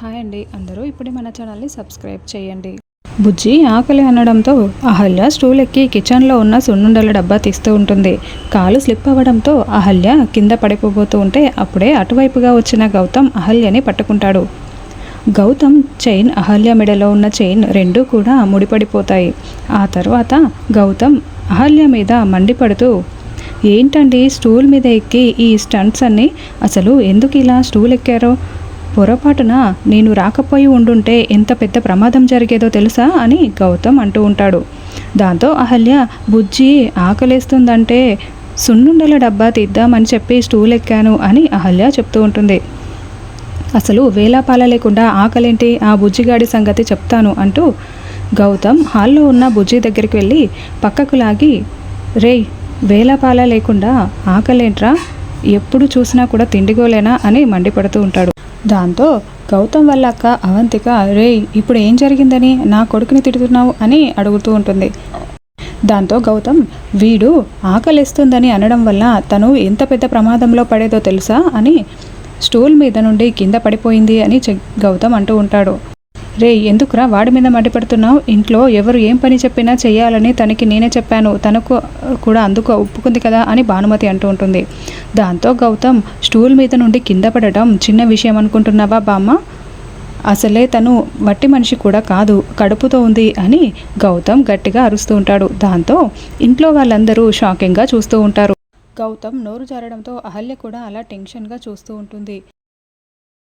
Hi అండి. అందరూ ఇప్పుడే మన ఛానల్ని సబ్స్క్రైబ్ చేయండి. బుజ్జి ఆకలి అనడంతో అహల్య స్టూల్ ఎక్కి కిచెన్లో ఉన్న సున్నుండల డబ్బా తీస్తూ ఉంటుంది. కాలు స్లిప్ అవ్వడంతో అహల్య కింద పడిపోబోతూ ఉంటే అప్పుడే అటువైపుగా వచ్చిన గౌతమ్ అహల్యని పట్టుకుంటాడు. గౌతమ్ చైన్ అహల్య మెడలో ఉన్న చైన్ రెండూ కూడా ముడిపడిపోతాయి. ఆ తర్వాత గౌతమ్ అహల్య మీద మండిపడుతూ ఏంటండి స్టూల్ మీద ఎక్కి ఈ స్టంట్స్ అన్ని? అసలు ఎందుకు ఇలా స్టూల్ ఎక్కారో? పొరపాటున నేను రాకపోయి ఉండుంటే ఎంత పెద్ద ప్రమాదం జరిగేదో తెలుసా అని గౌతమ్ అంటూ ఉంటాడు. దాంతో అహల్య బుజ్జి ఆకలేస్తుందంటే సున్నుండల డబ్బా తీద్దామని చెప్పి స్టూల్ ఎక్కాను అని అహల్య చెప్తూ ఉంటుంది. అసలు వేలాపాల లేకుండా ఆకలేంటి? ఆ బుజ్జిగాడి సంగతి చెప్తాను అంటూ గౌతమ్ హాల్లో ఉన్న బుజ్జి దగ్గరికి వెళ్ళి పక్కకు లాగి రేయ్ వేలాపాల లేకుండా ఆకలేంట్రా? ఎప్పుడు చూసినా కూడా తిండిగోలేనా? అని మండిపడుతూ ఉంటాడు. దాంతో గౌతమ్ వాళ్ళ అక్క అవంతిక రేయ్ ఇప్పుడు ఏం జరిగిందని నా కొడుకుని తిడుతున్నావు అని అడుగుతూ ఉంటుంది. దాంతో గౌతమ్ వీడు ఆకలిస్తుందని అనడం వల్ల తను ఎంత పెద్ద ప్రమాదంలో పడేదో తెలుసా? అని స్టూల్ మీద నుండి కింద పడిపోయింది అని గౌతమ్ అంటూ ఉంటాడు. రే ఎందుకురా వాడి మీద మండిపడుతున్నావు ఇంట్లో ఎవరు ఏం పని చెప్పినా చేయాలని తనకి నేనే చెప్పాను. తనకు కూడా అందుకు ఒప్పుకుంది కదా అని భానుమతి అంటూ ఉంటుంది. దాంతో గౌతమ్ స్టూల్ మీద నుండి కింద పడటం చిన్న విషయం అనుకుంటున్నావా బామ్మ? అసలే తను వట్టి మనిషి కూడా కాదు కడుపుతో ఉంది అని గౌతమ్ గట్టిగా అరుస్తూ ఉంటాడు. దాంతో ఇంట్లో వాళ్ళందరూ షాకింగ్గా చూస్తూ ఉంటారు. గౌతమ్ నోరు జారడంతో అహల్య కూడా అలా టెన్షన్గా చూస్తూ ఉంటుంది.